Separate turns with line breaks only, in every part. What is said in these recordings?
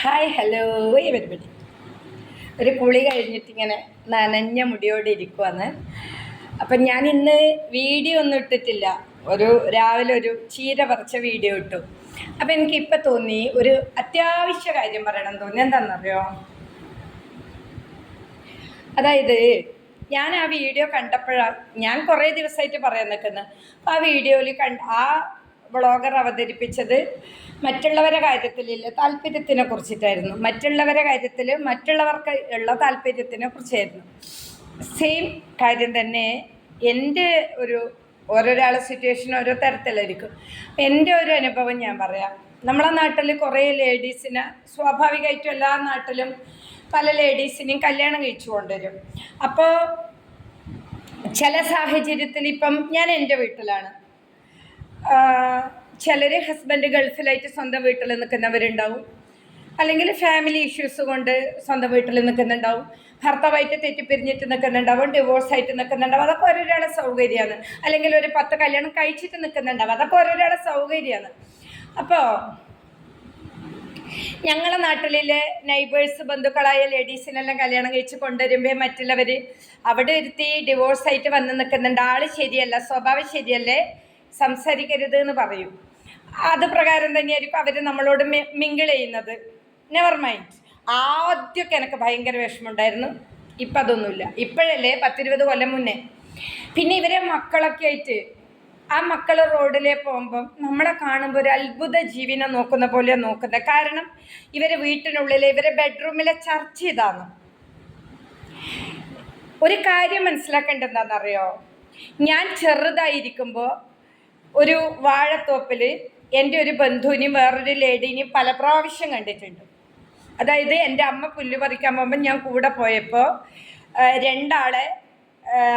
Hi hello everybody ഒരു കുളി കഴിഞ്ഞിട്ട് ഇങ്ങനെ നനഞ്ഞ മുടിയോടെ ഇരിക്കുവാന്ന് അപ്പം ഞാൻ ഇന്ന് വീഡിയോ ഒന്നും ഇട്ടിട്ടില്ല. ഒരു രാവിലെ ഒരു ചീര പറിച്ച വീഡിയോ ഇട്ടു. അപ്പം എനിക്ക് ഇപ്പം തോന്നി ഒരു അത്യാവശ്യ കാര്യം പറയണം തോന്നി. എന്താണെന്നറിയോ? അതായത് ഞാൻ ആ വീഡിയോ കണ്ടപ്പോഴാണ് ഞാൻ കുറേ ദിവസമായിട്ട് പറയാൻ നിൽക്കുന്നത് ആ വീഡിയോയിൽ കണ്ട ആ വ്ളോഗർ അവതരിപ്പിച്ചത് മറ്റുള്ളവരെ കാര്യത്തിലില്ല താല്പര്യത്തിനെ കുറിച്ചിട്ടായിരുന്നു. മറ്റുള്ളവരെ കാര്യത്തിൽ മറ്റുള്ളവർക്ക് ഉള്ള താല്പര്യത്തിനെ കുറിച്ചായിരുന്നു. സെയിം കാര്യം തന്നെ എന്റെ ഒരു ഓരോരാളെ സിറ്റുവേഷൻ ഓരോ തരത്തിലായിരിക്കും. എന്റെ ഒരു അനുഭവം ഞാൻ പറയാം. നമ്മളെ നാട്ടിൽ കുറേ ലേഡീസിന് സ്വാഭാവികമായിട്ടും എല്ലാ നാട്ടിലും പല ലേഡീസിനെയും കല്യാണം കഴിച്ചു കൊണ്ടുവരും. അപ്പോൾ ചില സാഹചര്യത്തിൽ ഇപ്പം ഞാൻ എന്റെ വീട്ടിലാണ്. ചിലർ ഹസ്ബൻഡ് ഗൾഫിലായിട്ട് സ്വന്തം വീട്ടിൽ നിൽക്കുന്നവരുണ്ടാവും. അല്ലെങ്കിൽ ഫാമിലി ഇഷ്യൂസ് കൊണ്ട് സ്വന്തം വീട്ടിൽ നിൽക്കുന്നുണ്ടാവും. ഭർത്താവായിട്ട് തെറ്റിപ്പിരിഞ്ഞിട്ട് നിൽക്കുന്നുണ്ടാവും ഡിവോഴ്സായിട്ട് നിൽക്കുന്നുണ്ടാവും. അതൊക്കെ ഓരോരാളെ സൗകര്യമാണ്. അല്ലെങ്കിൽ ഒരു പത്ത് കല്യാണം കഴിച്ചിട്ട് നിൽക്കുന്നുണ്ടാവും. അതൊക്കെ ഓരോരാളെ സൗകര്യമാണ്. അപ്പോൾ ഞങ്ങളെ നാട്ടിലെ നൈബേഴ്സ് ബന്ധുക്കളായ ലേഡീസിനെല്ലാം കല്യാണം കഴിച്ച് കൊണ്ടുവരുമ്പോൾ മറ്റുള്ളവർ അവിടെ ഒരുത്തി ഡിവോഴ്സായിട്ട് വന്ന് നിൽക്കുന്നുണ്ട്. ആൾ ശരിയല്ല സ്വഭാവം ശരിയല്ലേ? സംസാരിക്കരുത് എന്ന് പറയും. അത് പ്രകാരം തന്നെയായിരിക്കും അവർ നമ്മളോട് മിങ്കിൾ ചെയ്യുന്നത്. നെവർ മൈൻഡ് ആദ്യമൊക്കെ എനിക്ക് ഭയങ്കര വിഷമമുണ്ടായിരുന്നു. ഇപ്പം അതൊന്നുമില്ല. ഇപ്പോഴല്ലേ പത്തിരുപത് കൊല്ലം മുന്നേ. പിന്നെ ഇവരെ മക്കളൊക്കെ ആയിട്ട് ആ മക്കൾ റോഡിലേ പോകുമ്പം നമ്മളെ കാണുമ്പോൾ ഒരു അത്ഭുത ജീവിനെ നോക്കുന്ന പോലെ നോക്കുന്നത്. കാരണം ഇവരെ വീട്ടിനുള്ളിൽ ഇവരെ ബെഡ്റൂമിലെ ചർച്ച ഇതാണ്. ഒരു കാര്യം മനസ്സിലാക്കേണ്ടതെന്താണെന്നറിയോ ഞാൻ ചെറുതായിരിക്കുമ്പോൾ ഒരു വാഴത്തോപ്പിൽ എന്റെ ഒരു ബന്ധുവിനെയും വേറൊരു ലേഡീനെയും പല പ്രാവശ്യം കണ്ടിട്ടുണ്ട്. അതായത് എന്റെ അമ്മ പുല്ല് പറിക്കാൻ പോകുമ്പോൾ ഞാൻ കൂടെ പോയപ്പോൾ രണ്ടാളെ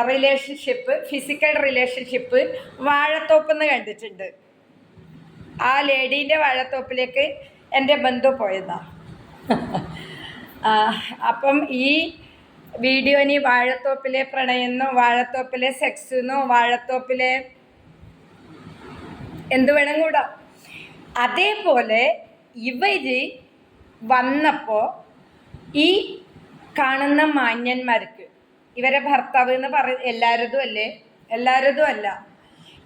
റിലേഷൻഷിപ്പ് ഫിസിക്കൽ റിലേഷൻഷിപ്പ് വാഴത്തോപ്പെന്ന് കണ്ടിട്ടുണ്ട്. ആ ലേഡീന്റെ വാഴത്തോപ്പിലേക്ക് എന്റെ ബന്ധു പോയതാ. അപ്പം ഈ വീഡിയോനി വാഴത്തോപ്പിലെ പ്രണയെന്നോ വാഴത്തോപ്പിലെ സെക്സെന്നോ വാഴത്തോപ്പിലെ എന്ത് വേണം കൂടാ? അതേപോലെ ഇവർ വന്നപ്പോൾ ഈ കാണുന്ന മാന്യന്മാർക്ക് ഇവരെ ഭർത്താവ് എന്ന് പറ എല്ലാവരതും അല്ലേ? എല്ലാവരതും അല്ല.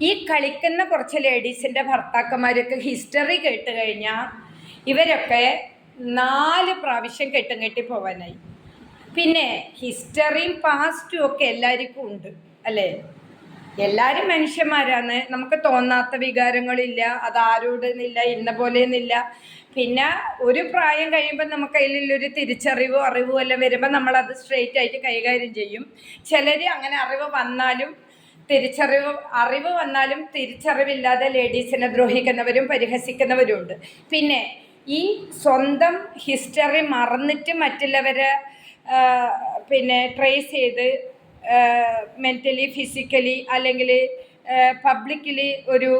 ഈ കളിക്കുന്ന കുറച്ച് ലേഡീസിന്റെ ഭർത്താക്കന്മാരൊക്കെ ഹിസ്റ്ററി കേട്ട് കഴിഞ്ഞാൽ ഇവരൊക്കെ നാല് പ്രാവശ്യം കെട്ടും കെട്ടി പോവാനായി. പിന്നെ ഹിസ്റ്ററിയും പാസ്റ്റും ഒക്കെ എല്ലാവർക്കും ഉണ്ട് അല്ലേ? എല്ലാവരും മനുഷ്യന്മാരാണ് നമുക്ക് തോന്നാത്ത വികാരങ്ങളില്ല അത് ആരോടെന്നില്ല ഇന്ന പോലെയെന്നില്ല പിന്നെ ഒരു പ്രായം കഴിയുമ്പോൾ നമുക്ക് അതിലൊരു തിരിച്ചറിവോ അറിവോ എല്ലാം വരുമ്പോൾ നമ്മളത് സ്ട്രെയിറ്റ് ആയിട്ട് കൈകാര്യം ചെയ്യും. ചിലർ അങ്ങനെ അറിവ് വന്നാലും തിരിച്ചറിവ് അറിവ് വന്നാലും തിരിച്ചറിവില്ലാതെ ലേഡീസിനെ ദ്രോഹിക്കുന്നവരും പരിഹസിക്കുന്നവരും ഉണ്ട്. പിന്നെ ഈ സ്വന്തം ഹിസ്റ്ററി മറന്നിട്ട് മറ്റുള്ളവരെ പിന്നെ ട്രേസ് ചെയ്ത് മെന്റലി ഫിസിക്കലി അല്ലെങ്കിൽ പബ്ലിക്കലി ഒരു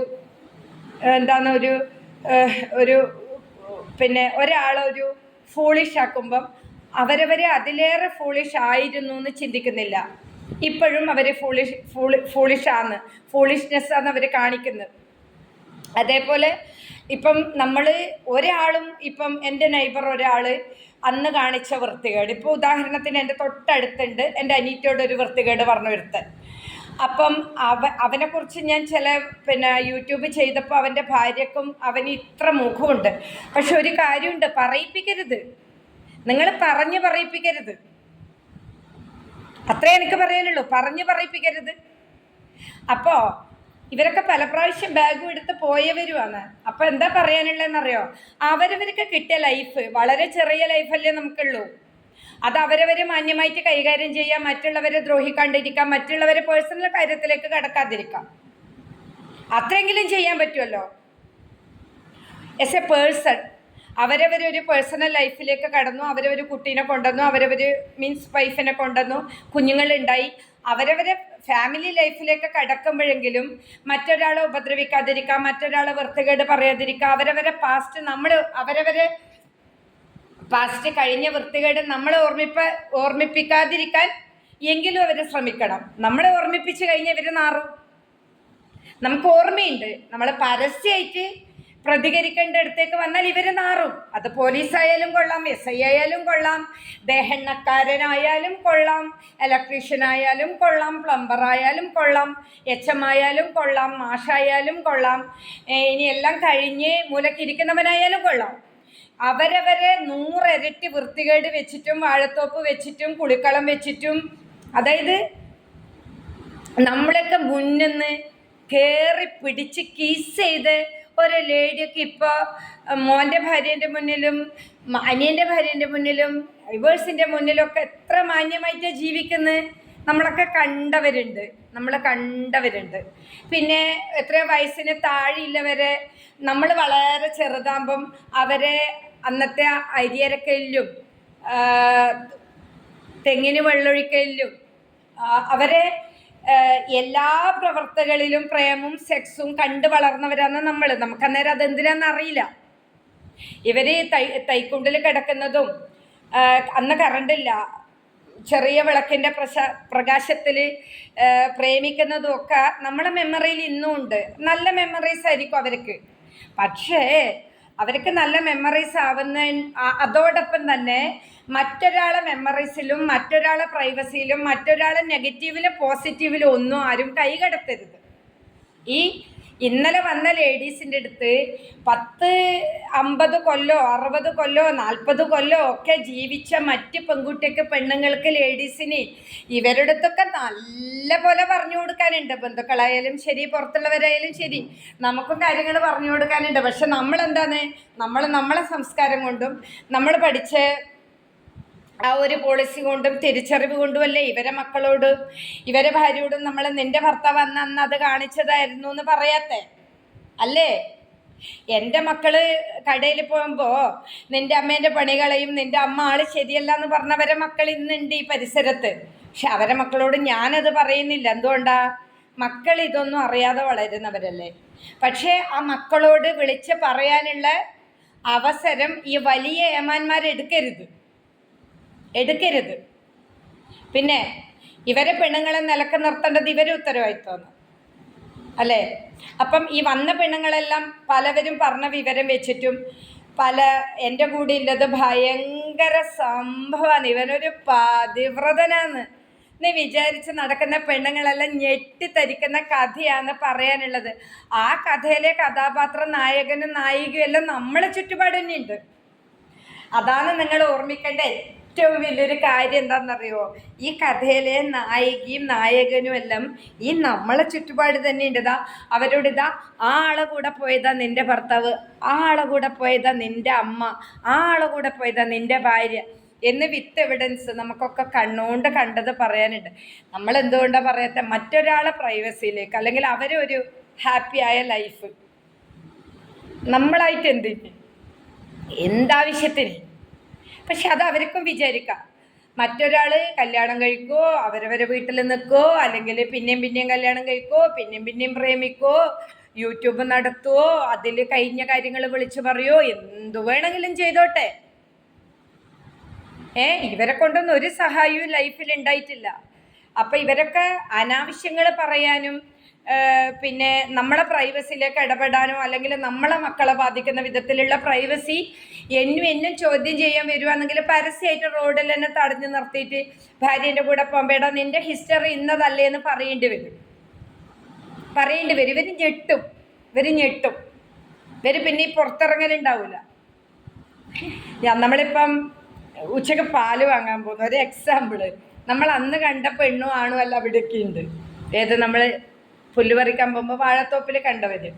എന്താണ് ഒരു ഒരു പിന്നെ ഒരാളൊരു ഫൂളിഷ് ആക്കുമ്പം അവരവരെ അതിലേറെ ഫൂളിഷ് ആയിരുന്നു എന്ന് ചിന്തിക്കുന്നില്ല. ഇപ്പോഴും അവർ ഫൂളിഷ് ഫൂളി ഫൂളിഷാണ് ഫൂളിഷ്നെസ് ആണ് അവർ കാണിക്കുന്നത്. അതേപോലെ ഇപ്പം നമ്മൾ ഒരാളും ഇപ്പം എന്റെ നൈബർ ഒരാൾ അന്ന് കാണിച്ച വൃത്തികേട്. ഇപ്പോൾ ഉദാഹരണത്തിന് എന്റെ തൊട്ടടുത്തുണ്ട് എന്റെ അനീറ്റയോട് ഒരു വൃത്തികേട് പറഞ്ഞു വരുത്തൻ അപ്പം അവ അവനെക്കുറിച്ച് ഞാൻ ചില പിന്നെ യൂട്യൂബ് ചെയ്തപ്പോൾ അവന്റെ ഭാര്യക്കും അവന് ഇത്ര മുഖമുണ്ട്. പക്ഷെ ഒരു കാര്യമുണ്ട് പറയിപ്പിക്കരുത്. നിങ്ങൾ പറഞ്ഞ് പറയിപ്പിക്കരുത്. അത്രേ എനിക്ക് പറയാനുള്ളൂ പറഞ്ഞ് പറയിപ്പിക്കരുത്. അപ്പോൾ ഇവരൊക്കെ പല പ്രാവശ്യം ബാഗും എടുത്ത് പോയവരുമാണ് അപ്പൊ എന്താ പറയാനുള്ളതെന്നറിയോ? അവരവർക്ക് കിട്ടിയ ലൈഫ് വളരെ ചെറിയ ലൈഫല്ലേ നമുക്കുള്ളൂ. അത് അവരവര് മാന്യമായിട്ട് കൈകാര്യം ചെയ്യാം മറ്റുള്ളവരെ ദ്രോഹിക്കാണ്ടിരിക്കാം മറ്റുള്ളവരെ പേഴ്സണൽ കാര്യത്തിലേക്ക് കടക്കാതിരിക്കാം. അത്രയെങ്കിലും ചെയ്യാൻ പറ്റുമല്ലോ എസ് എ പേഴ്സൺ അവരവരൊരു പേഴ്സണൽ ലൈഫിലേക്ക് കടന്നു അവരവർ കുട്ടീനെ കൊണ്ടുവന്നു അവരവർ മീൻസ് വൈഫിനെ കൊണ്ടുവന്നു കുഞ്ഞുങ്ങളുണ്ടായി. അവരവരെ ഫാമിലി ലൈഫിലേക്ക് കടക്കുമ്പോഴെങ്കിലും മറ്റൊരാളെ ഉപദ്രവിക്കാതിരിക്കുക മറ്റൊരാളെ വൃത്തികേട് പറയാതിരിക്കുക അവരവരെ പാസ്റ്റ് നമ്മൾ അവരവരെ പാസ്റ്റ് കഴിഞ്ഞ വൃത്തികേട് നമ്മൾ ഓർമ്മിപ്പ ഓർമ്മിപ്പിക്കാതിരിക്കാൻ എങ്കിലും അവരെ ശ്രമിക്കണം. നമ്മളെ ഓർമ്മിപ്പിച്ച് കഴിഞ്ഞ് ഇവർ നാറും. നമുക്ക് ഓർമ്മയുണ്ട്. നമ്മൾ പരസ്യമായിട്ട് പ്രതികരിക്കേണ്ട അടുത്തേക്ക് വന്നാൽ ഇവർ നാറും. അത് പോലീസായാലും കൊള്ളാം എസ് ഐ ആയാലും കൊള്ളാം ദേഹണ്ണക്കാരനായാലും കൊള്ളാം ഇലക്ട്രീഷ്യനായാലും കൊള്ളാം പ്ലംബറായാലും കൊള്ളാം എച്ച് എം ആയാലും കൊള്ളാം മാഷായാലും കൊള്ളാം ഇനി എല്ലാം കഴിഞ്ഞ് മൂലക്കിരിക്കുന്നവനായാലും കൊള്ളാം. അവരവരെ നൂറിരട്ടി വൃത്തികേട് വെച്ചിട്ടും വാഴത്തോപ്പ് വെച്ചിട്ടും കുളിക്കളം വെച്ചിട്ടും അതായത് നമ്മളൊക്കെ മുന്നിന്ന് കയറി പിടിച്ച് കീസ് ചെയ്ത് ഒരു ലേഡിയൊക്കെ ഇപ്പോൾ മോന്റെ ഭാര്യന്റെ മുന്നിലും അനിയന്റെ ഭാര്യേന്റെ മുന്നിലും ഡൈവേഴ്സിന്റെ മുന്നിലൊക്കെ എത്ര മാന്യമായിട്ട് ജീവിക്കുന്നത് നമ്മളൊക്കെ കണ്ടവരുണ്ട്. നമ്മൾ കണ്ടവരുണ്ട്. പിന്നെ എത്ര വയസ്സിന് താഴെയുള്ളവരെ നമ്മൾ വളരെ ചെറുതാകുമ്പം അവരെ അന്നത്തെ അരിയരക്കലിലും തെങ്ങിന് വെള്ളൊഴിക്കലിലും അവരെ എല്ലാ പ്രവർത്തകളിലും പ്രേമവും സെക്സും കണ്ടു വളർന്നവരാണ് നമ്മൾ നമുക്ക് അന്നേരം അതെന്തിനാന്ന് അറിയില്ല. ഇവർ തൈ തൈക്കുണ്ടിൽ കിടക്കുന്നതും അന്ന് കറണ്ടില്ല. ചെറിയ വിളക്കിന്റെ പ്രശ പ്രകാശത്തിൽ പ്രേമിക്കുന്നതും ഒക്കെ നമ്മളെ മെമ്മറിയിൽ ഇന്നും ഉണ്ട്. നല്ല മെമ്മറീസ് ആയിരിക്കും അവർക്ക്. പക്ഷേ അവർക്ക് നല്ല മെമ്മറീസ് ആവുന്ന അതോടൊപ്പം തന്നെ മറ്റൊരാളെ മെമ്മറീസിലും മറ്റൊരാളെ പ്രൈവസിയിലും മറ്റൊരാളെ നെഗറ്റീവിലും പോസിറ്റീവിലും ഒന്നും ആരും കൈകടത്തരുത് ഈ ഇന്നലെ വന്ന ലേഡീസിന്റെ അടുത്ത് പത്ത് അമ്പത് കൊല്ലോ അറുപത് കൊല്ലോ നാൽപ്പത് കൊല്ലോ ഒക്കെ ജീവിച്ച മറ്റ് പെൺകുട്ടിക്ക് പെണ്ണുങ്ങൾക്ക് ലേഡീസിന് ഇവരുടെ അടുത്തൊക്കെ നല്ല പോലെ പറഞ്ഞു കൊടുക്കാനുണ്ട്. ബന്ധുക്കളായാലും ശരി പുറത്തുള്ളവരായാലും ശരി നമുക്കും കാര്യങ്ങൾ പറഞ്ഞു കൊടുക്കാനുണ്ട്. പക്ഷെ നമ്മളെന്താണ്? നമ്മൾ നമ്മളെ സംസ്കാരം കൊണ്ടും നമ്മൾ പഠിച്ച ആ ഒരു പോളിസി കൊണ്ടും തിരിച്ചറിവ് കൊണ്ടുമല്ലേ ഇവരെ മക്കളോട്? ഇവരെ ഭാര്യയോടും നമ്മൾ നിന്റെ ഭർത്താവ് അന്ന് അന്ന് അത് കാണിച്ചതായിരുന്നു എന്ന് പറയാത്തെ? അല്ലേ? എന്റെ മക്കൾ കടയിൽ പോകുമ്പോൾ നിന്റെ അമ്മേന്റെ പണികളെയും നിന്റെ അമ്മ ആൾ ശരിയല്ല എന്ന് പറഞ്ഞവരെ മക്കൾ ഇന്നുണ്ട് ഈ പരിസരത്ത്. പക്ഷെ അവരെ മക്കളോട് ഞാനത് പറയുന്നില്ല. എന്തുകൊണ്ടാ? മക്കൾ ഇതൊന്നും അറിയാതെ വളരുന്നവരല്ലേ. പക്ഷേ ആ മക്കളോട് വിളിച്ച് പറയാനുള്ള അവസരം ഈ വലിയ ഏമാന്മാരെടുക്കരുത്. എടുക്കരുത്. പിന്നെ ഇവരെ പെണ്ണുങ്ങളെ നിലയ്ക്ക് നിർത്തേണ്ടത് ഇവരെ ഉത്തരവാദിത്വമാണ് അല്ലേ? അപ്പം ഈ വന്ന പെണ്ണുങ്ങളെല്ലാം പലവരും പറഞ്ഞ വിവരം വെച്ചിട്ടും പല എന്റെ കൂടെ ഉള്ളത് ഭയങ്കര സംഭവമാണ് ഇവനൊരു പതിവ്രതനാന്ന് നീ വിചാരിച്ച് നടക്കുന്ന പെണ്ണുങ്ങളെല്ലാം ഞെട്ടിത്തരിക്കുന്ന കഥയാണ് പറയാനുള്ളത്. ആ കഥയിലെ കഥാപാത്ര നായകനും നായികയും എല്ലാം നമ്മളെ ചുറ്റുപാട് തന്നെയുണ്ട് അതാണ് നിങ്ങൾ ഓർമ്മിക്കേണ്ട ഏറ്റവും വലിയൊരു കാര്യം എന്താണെന്നറിയോ? ഈ കഥയിലെ നായികയും നായകനും എല്ലാം ഈ നമ്മളെ ചുറ്റുപാട് തന്നെ ഉണ്ടതാ അവരോട് ഇതാ ആ ആളെ കൂടെ പോയതാ നിന്റെ ഭർത്താവ്. ആ ആളെ കൂടെ പോയതാ നിന്റെ അമ്മ. ആ ആളെ കൂടെ പോയതാ നിന്റെ ഭാര്യ. എന്ന് വിത്ത് എവിഡൻസ് നമുക്കൊക്കെ കണ്ണുകൊണ്ട് കണ്ടത് പറയാനുണ്ട്. നമ്മൾ എന്തുകൊണ്ടാണ് പറയാത്ത? മറ്റൊരാളെ പ്രൈവസിയിലേക്ക് അല്ലെങ്കിൽ അവരൊരു ആയ ലൈഫ് നമ്മളായിട്ട് എന്തിന് എന്താവശ്യത്തിന്? പക്ഷെ അത് അവർക്കും വിചാരിക്കാം. മറ്റൊരാൾ കല്യാണം കഴിക്കോ അവരവരെ വീട്ടിൽ നിൽക്കോ അല്ലെങ്കിൽ പിന്നെയും പിന്നെയും കല്യാണം കഴിക്കോ പിന്നെയും പിന്നെയും പ്രേമിക്കോ യൂട്യൂബ് നടത്തുവോ അതിൽ കഴിഞ്ഞ കാര്യങ്ങൾ വിളിച്ചു പറയോ എന്തു വേണമെങ്കിലും ചെയ്തോട്ടെ. ഏ ഇവരെ കൊണ്ടൊന്നും ഒരു സഹായവും ലൈഫിൽ ഉണ്ടായിട്ടില്ല. അപ്പം ഇവരൊക്കെ അനാവശ്യങ്ങൾ പറയാനും പിന്നെ നമ്മളെ പ്രൈവസിയിലേക്ക് ഇടപെടാനോ അല്ലെങ്കിൽ നമ്മളെ മക്കളെ ബാധിക്കുന്ന വിധത്തിലുള്ള പ്രൈവസി എന്നും എന്നും ചോദ്യം ചെയ്യാൻ വരുവാണെങ്കിൽ പരസ്യമായിട്ട് റോഡിൽ തന്നെ തടഞ്ഞു നിർത്തിയിട്ട് ഭാര്യന്റെ കൂടെ പോകുമ്പോടാ നിന്റെ ഹിസ്റ്ററി ഇന്നതല്ലേ എന്ന് പറയേണ്ടി വരും. പറയേണ്ടി വരും. ഇവർ ഞെട്ടും. ഇവർ ഞെട്ടും. ഇവർ പിന്നെ ഈ പുറത്തിറങ്ങലുണ്ടാവില്ല ഞാൻ നമ്മളിപ്പം ഉച്ചയ്ക്ക് പാൽ വാങ്ങാൻ പോകുന്ന. ഒരു എക്സാമ്പിൾ നമ്മൾ അന്ന് കണ്ട പെണ്ണും ആണും അല്ല അവിടെയൊക്കെ ഉണ്ട്. ഏത് നമ്മൾ പുല്ല് പറിക്കാൻ പോകുമ്പോൾ വാഴത്തോപ്പിൽ കണ്ടവര്.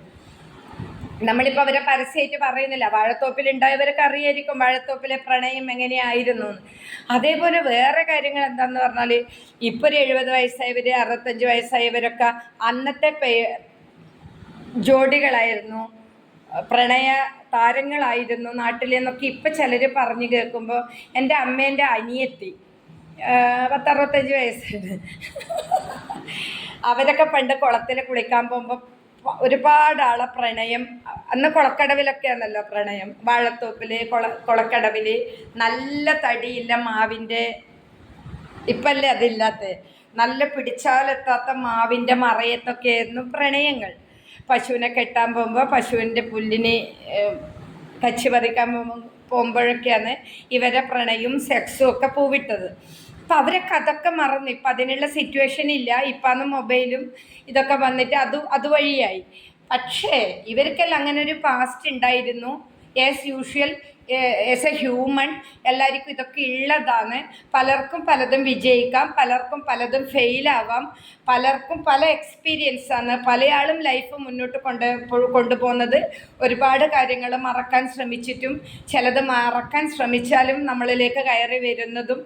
നമ്മളിപ്പോൾ അവരെ പരസ്യമായിട്ട് പറയുന്നില്ല. വാഴത്തോപ്പിൽ ഉണ്ടായവരൊക്കെ അറിയായിരിക്കും വാഴത്തോപ്പിലെ പ്രണയം എങ്ങനെയായിരുന്നു അതേപോലെ വേറെ കാര്യങ്ങൾ എന്താന്ന് പറഞ്ഞാൽ ഇപ്പോൾ ഒരു എഴുപത് വയസ്സായവർ അറുപത്തഞ്ച് വയസ്സായവരൊക്കെ അന്നത്തെ പേ ജോഡികളായിരുന്നു. പ്രണയ താരങ്ങളായിരുന്നു നാട്ടിൽ എന്നൊക്കെ ഇപ്പം ചിലർ പറഞ്ഞു കേൾക്കുമ്പോൾ എന്റെ അമ്മേന്റെ അനിയത്തി പത്തറുപത്തഞ്ച് വയസ്സുണ്ട് അവരൊക്കെ പണ്ട് കുളത്തിൽ കുളിക്കാൻ പോകുമ്പോൾ ഒരുപാട് ആളെ പ്രണയം അന്ന് കുളക്കടവിലൊക്കെയാണല്ലോ പ്രണയം. വാഴത്തോപ്പിൽ കുള കുളക്കടവിൽ നല്ല തടിയില്ല മാവിന്റെ ഇപ്പല്ലേ അതില്ലാത്ത? നല്ല പിടിച്ചാലെത്താത്ത മാവിന്റെ മറയത്തൊക്കെ ആയിരുന്നു പ്രണയങ്ങൾ. പശുവിനെ കെട്ടാൻ പോകുമ്പോൾ പശുവിന്റെ പുല്ലിനെ കച്ചി പറിക്കാൻ പോകുമ്പോഴൊക്കെയാണ് ഇവരെ പ്രണയവും സെക്സും ഒക്കെ പൂവിട്ടത്. അപ്പം അവരൊക്കെ അതൊക്കെ മറന്നു. ഇപ്പം അതിനുള്ള സിറ്റുവേഷൻ ഇല്ല. ഇപ്പം അന്ന് മൊബൈലും ഇതൊക്കെ വന്നിട്ട് അത് അതുവഴിയായി പക്ഷേ ഇവർക്കെല്ലാം അങ്ങനെ ഒരു പാസ്റ്റ് ഉണ്ടായിരുന്നു. As usual as a human എല്ലാവർക്കും ഇതൊക്കെ ഉള്ളതാണ്. പലർക്കും പലതും വിജയിക്കാം പലർക്കും പലതും ഫെയിലാവാം പലർക്കും പല എക്സ്പീരിയൻസ് ആണ്. പലയാളും ലൈഫ് മുന്നോട്ട് കൊണ്ട് കൊണ്ടുപോകുന്നത്. ഒരുപാട് കാര്യങ്ങൾ മറക്കാൻ ശ്രമിച്ചിട്ടും ചിലത് മറക്കാൻ ശ്രമിച്ചാലും നമ്മളിലേക്ക് കയറി വരുന്നതും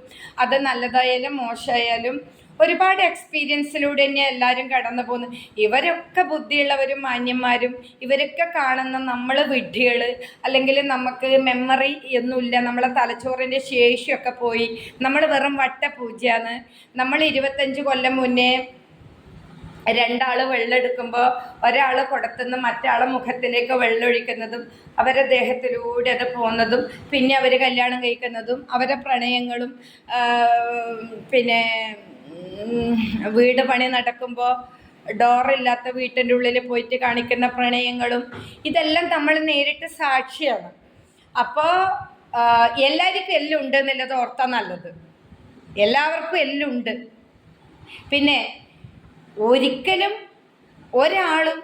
അത് നല്ലതായാലും മോശമായാലും ഒരുപാട് എക്സ്പീരിയൻസിലൂടെ തന്നെ എല്ലാവരും കടന്നു പോകുന്നു ഇവരൊക്കെ ബുദ്ധിയുള്ളവരും മാന്യന്മാരും ഇവരൊക്കെ കാണുന്ന നമ്മൾ വിഡ്ഢികൾ അല്ലെങ്കിൽ നമുക്ക് മെമ്മറി ഒന്നുമില്ല നമ്മളെ തലച്ചോറിന്റെ ശേഷിയൊക്കെ പോയി. നമ്മൾ വെറും വട്ടപൂജയാണ്. നമ്മൾ ഇരുപത്തഞ്ച് കൊല്ലം മുന്നേ രണ്ടാൾ വെള്ളമെടുക്കുമ്പോൾ ഒരാൾ കുടത്തുനിന്ന് മറ്റാളെ മുഖത്തിലേക്ക് വെള്ളമൊഴിക്കുന്നതും അവരെ ദേഹത്തിലൂടെ അത് പോകുന്നതും പിന്നെ അവർ കല്യാണം കഴിക്കുന്നതും അവരെ പ്രണയങ്ങളും പിന്നെ വീട് പണി നടക്കുമ്പോൾ ഡോറില്ലാത്ത വീട്ടിന്റെ ഉള്ളിൽ പോയിട്ട് കാണിക്കുന്ന പ്രണയങ്ങളും ഇതെല്ലാം നമ്മൾ നേരിട്ട് സാക്ഷിയാണ്. അപ്പോൾ എല്ലാവർക്കും എല്ലാം ഉണ്ട് എന്നുള്ളത് ഓർത്താൽ നല്ലത്. എല്ലാവർക്കും എല്ലാം ഉണ്ട്. പിന്നെ ഒരിക്കലും ഒരാളും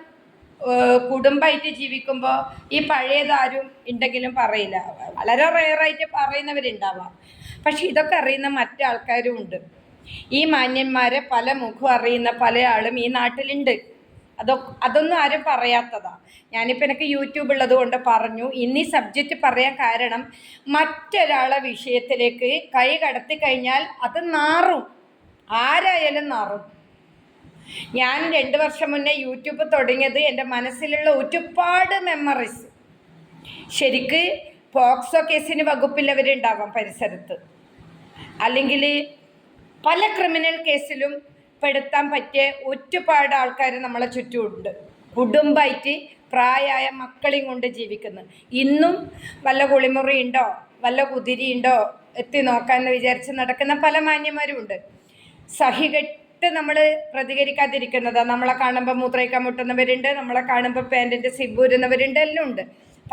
കുടുംബമായിട്ട് ജീവിക്കുമ്പോൾ ഈ പഴയതാരും ഉണ്ടെങ്കിലും പറയില്ല. വളരെ റെയറായിട്ട് പറയുന്നവരുണ്ടാവാം. പക്ഷെ ഇതൊക്കെ അറിയുന്ന മറ്റാൾക്കാരും ഉണ്ട്. ഈ മാന്യന്മാരെ പല മുഖം അറിയുന്ന പല ആളും ഈ നാട്ടിലുണ്ട്. അതൊ അതൊന്നും ആരും പറയാത്തതാ. ഞാനിപ്പോൾ എനിക്ക് യൂട്യൂബ് ഉള്ളത് കൊണ്ട് പറഞ്ഞു ഇന്ന് സബ്ജക്റ്റ് പറയാൻ കാരണം മറ്റൊരാളെ വിഷയത്തിലേക്ക് കൈ കടത്തി കഴിഞ്ഞാൽ അത് നാറും. ആരായാലും നാറും. ഞാൻ രണ്ട് വർഷം മുന്നേ യൂട്യൂബ് തുടങ്ങിയത് എന്റെ മനസ്സിലുള്ള ഒരുപാട് മെമ്മറീസ് ശരിക്ക് പോക്സോ കേസിന് വകുപ്പില്ലവരുണ്ടാവാം പരിസരത്ത്. അല്ലെങ്കിൽ പല ക്രിമിനൽ കേസിലും പെടുത്താൻ പറ്റിയ ഒരുപാട് ആൾക്കാർ നമ്മളെ ചുറ്റുമുണ്ട്. കുടുംബമായിട്ട് പ്രായമായ മക്കളെയും കൊണ്ട് ജീവിക്കുന്നു. ഇന്നും വല്ല കുളിമുറിയുണ്ടോ വല്ല കുതിരിയുണ്ടോ എത്തി നോക്കാമെന്ന് വിചാരിച്ച് നടക്കുന്ന പല മാന്യന്മാരും ഉണ്ട് സഹികെട്ട് നമ്മൾ പ്രതികരിക്കാതിരിക്കുന്നതാണ് നമ്മളെ കാണുമ്പോൾ മൂത്രയ്ക്കാൻ മുട്ടുന്നവരുണ്ട് നമ്മളെ കാണുമ്പോൾ പാന്റിന്റെ സിബൂരുന്നവരുണ്ട് എല്ലാം ഉണ്ട്.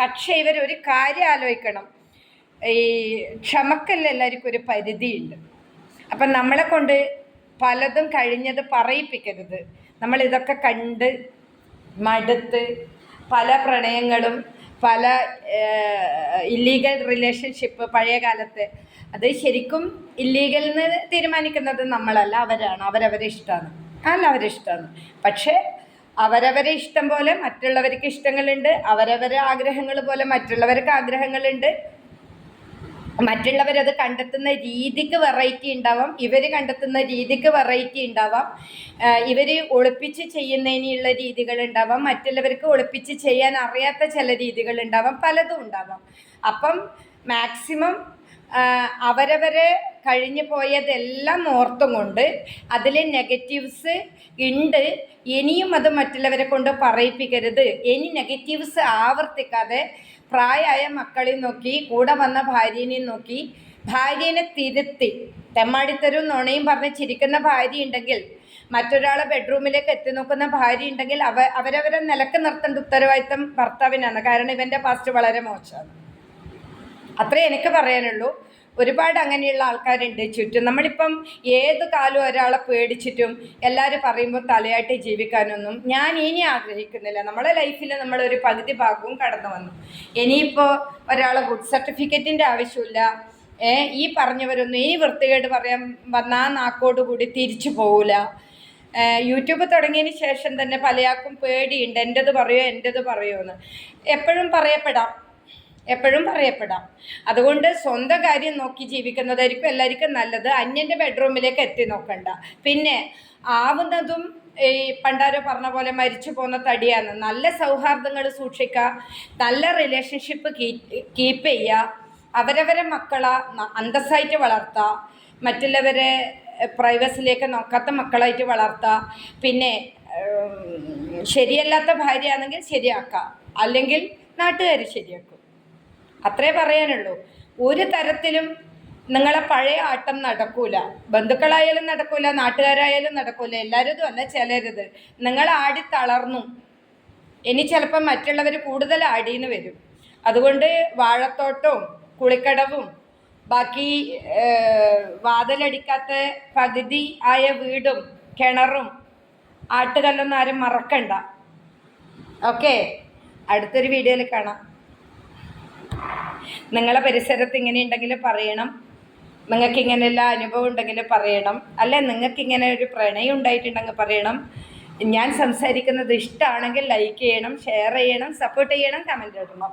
പക്ഷേ ഇവർ ഒരു കാര്യം ആലോചിക്കണം. ഈ ക്ഷമക്കല്ല എല്ലാവർക്കും ഒരു പരിധിയുണ്ട്. അപ്പം നമ്മളെ കൊണ്ട് പലതും കഴിഞ്ഞത് പറയിപ്പിക്കരുത്. നമ്മൾ ഇതൊക്കെ കണ്ട് മടുത്ത് പല പ്രണയങ്ങളും പല ഇല്ലീഗൽ റിലേഷൻഷിപ്പ് പഴയ കാലത്ത് അത് ശരിക്കും ഇല്ലീഗൽ എന്ന് തീരുമാനിക്കുന്നത് നമ്മളല്ല അവരാണ്. അവരവരെ ഇഷ്ടമാണ് അല്ല അവരെ ഇഷ്ടമാണ് പക്ഷേ അവരവരെ ഇഷ്ടം പോലെ മറ്റുള്ളവർക്ക് ഇഷ്ടങ്ങളുണ്ട് അവരവരെ ആഗ്രഹങ്ങൾ പോലെ മറ്റുള്ളവർക്ക് ആഗ്രഹങ്ങളുണ്ട്. മറ്റുള്ളവരത് കണ്ടെത്തുന്ന രീതിക്ക് വെറൈറ്റി ഉണ്ടാവാം. ഇവർ കണ്ടെത്തുന്ന രീതിക്ക് വെറൈറ്റി ഉണ്ടാവാം. ഇവർ ഒളിപ്പിച്ച് ചെയ്യുന്നതിനുള്ള രീതികൾ ഉണ്ടാവാം. മറ്റുള്ളവർക്ക് ഒളിപ്പിച്ച് ചെയ്യാൻ അറിയാത്ത ചില രീതികൾ ഉണ്ടാവാം. പലതും ഉണ്ടാവാം. അപ്പം മാക്സിമം അവരവരെ കഴിഞ്ഞു പോയതെല്ലാം ഓർത്തും കൊണ്ട് അതിൽ നെഗറ്റീവ്സ് ഉണ്ട് ഇനിയും അത് മറ്റുള്ളവരെ കൊണ്ട് പറയിപ്പിക്കരുത്. ഇനി നെഗറ്റീവ്സ് ആവർത്തിക്കാതെ പ്രായമായ മക്കളെ നോക്കി കൂടെ വന്ന ഭാര്യനെ നോക്കി ഭാര്യനെ തിരുത്തി. തെമ്മാടിത്തരും നുണയും പറഞ്ഞ് ചിരിക്കുന്ന ഭാര്യ ഉണ്ടെങ്കിൽ മറ്റൊരാളെ ബെഡ്റൂമിലേക്ക് എത്തി നോക്കുന്ന ഭാര്യ ഉണ്ടെങ്കിൽ അവ അവരവരെ നിലയ്ക്ക് നിർത്തേണ്ട ഉത്തരവാദിത്തം ഭർത്താവിനാണ്. കാരണം ഇവന്റെ പാസ്റ്റ് വളരെ മോശമാണ്. അത്രേ എനിക്ക് പറയാനുള്ളൂ. ഒരുപാട് അങ്ങനെയുള്ള ആൾക്കാരുണ്ട്. ചുറ്റും നമ്മളിപ്പം ഏത് കാലം ഒരാളെ പേടിച്ചിട്ടും എല്ലാവരും പറയുമ്പോൾ തലയാട്ടി ജീവിക്കാനൊന്നും ഞാൻ ഇനി ആഗ്രഹിക്കുന്നില്ല. നമ്മളെ ലൈഫിൽ നമ്മളൊരു പകുതി ഭാഗവും കടന്നു വന്നു. ഇനിയിപ്പോൾ ഒരാളെ ഗുഡ് സർട്ടിഫിക്കറ്റിന്റെ ആവശ്യമില്ല. ഏ ഈ പറഞ്ഞവരൊന്നും ഇനി വൃത്തികേട് പറയാൻ നാക്കോട് കൂടി തിരിച്ചു പോവില്ല യൂട്യൂബ് തുടങ്ങിയതിന് ശേഷം തന്നെ പലയാൾക്കും പേടിയുണ്ട്. എന്റെത് പറയോ എന്റെത് പറയുമോ എന്ന് എപ്പോഴും പറയപ്പെടാം. എപ്പോഴും പറയപ്പെടാം. അതുകൊണ്ട് സ്വന്തം കാര്യം നോക്കി ജീവിക്കുന്നതായിരിക്കും എല്ലാവർക്കും നല്ലത്. അന്യന്റെ ബെഡ്റൂമിലേക്ക് എത്തി നോക്കണ്ട. പിന്നെ ആവുന്നതും ഈ പണ്ടാരോ പറഞ്ഞ പോലെ മരിച്ചു പോകുന്ന തടിയാണ്. നല്ല സൗഹാർദ്ദങ്ങൾ സൂക്ഷിക്കുക നല്ല റിലേഷൻഷിപ്പ് കീപ്പ് ചെയ്യുക അവരവരെ മക്കളെ അന്തസ്സായിട്ട് വളർത്തുക മറ്റുള്ളവരെ പ്രൈവസിലേക്ക് നോക്കാത്ത മക്കളായിട്ട് വളർത്തുക പിന്നെ ശരിയല്ലാത്ത ഭാര്യയാണെങ്കിൽ ശരിയാക്കുക അല്ലെങ്കിൽ നാട്ടുകാർ ശരിയാക്കും. അത്രേ പറയാനുള്ളൂ. ഒരു തരത്തിലും നിങ്ങളെ പഴയ ആട്ടം നടക്കൂല. ബന്ധുക്കളായാലും നടക്കൂല നാട്ടുകാരായാലും നടക്കൂല എല്ലാവരും അല്ല ചിലരുത്. നിങ്ങൾ ആടി തളർന്നു. ഇനി ചിലപ്പോൾ മറ്റുള്ളവർ കൂടുതൽ ആടിന്ന് വരും. അതുകൊണ്ട് വാഴത്തോട്ടവും കുളിക്കടവും ബാക്കി വാതിലടിക്കാത്ത പകുതി ആയ വീടും കിണറും ആട്ടുകല്ലൊന്നും ആരും മറക്കണ്ട. ഓക്കെ. അടുത്തൊരു വീഡിയോയിൽ കാണാം. നിങ്ങളെ പരിസരത്ത് ഇങ്ങനെ ഉണ്ടെങ്കിൽ പറയണം. നിങ്ങൾക്ക് ഇങ്ങനെയുള്ള അനുഭവം ഉണ്ടെങ്കിൽ പറയണം. അല്ലെ നിങ്ങൾക്ക് ഇങ്ങനെ ഒരു പ്രണയം ഉണ്ടായിട്ടുണ്ടെങ്കിൽ പറയണം. ഞാൻ സംസാരിക്കുന്നത് ഇഷ്ടമാണെങ്കിൽ ലൈക്ക് ചെയ്യണം ഷെയർ ചെയ്യണം സപ്പോർട്ട് ചെയ്യണം കമന്റ് ഇടണം.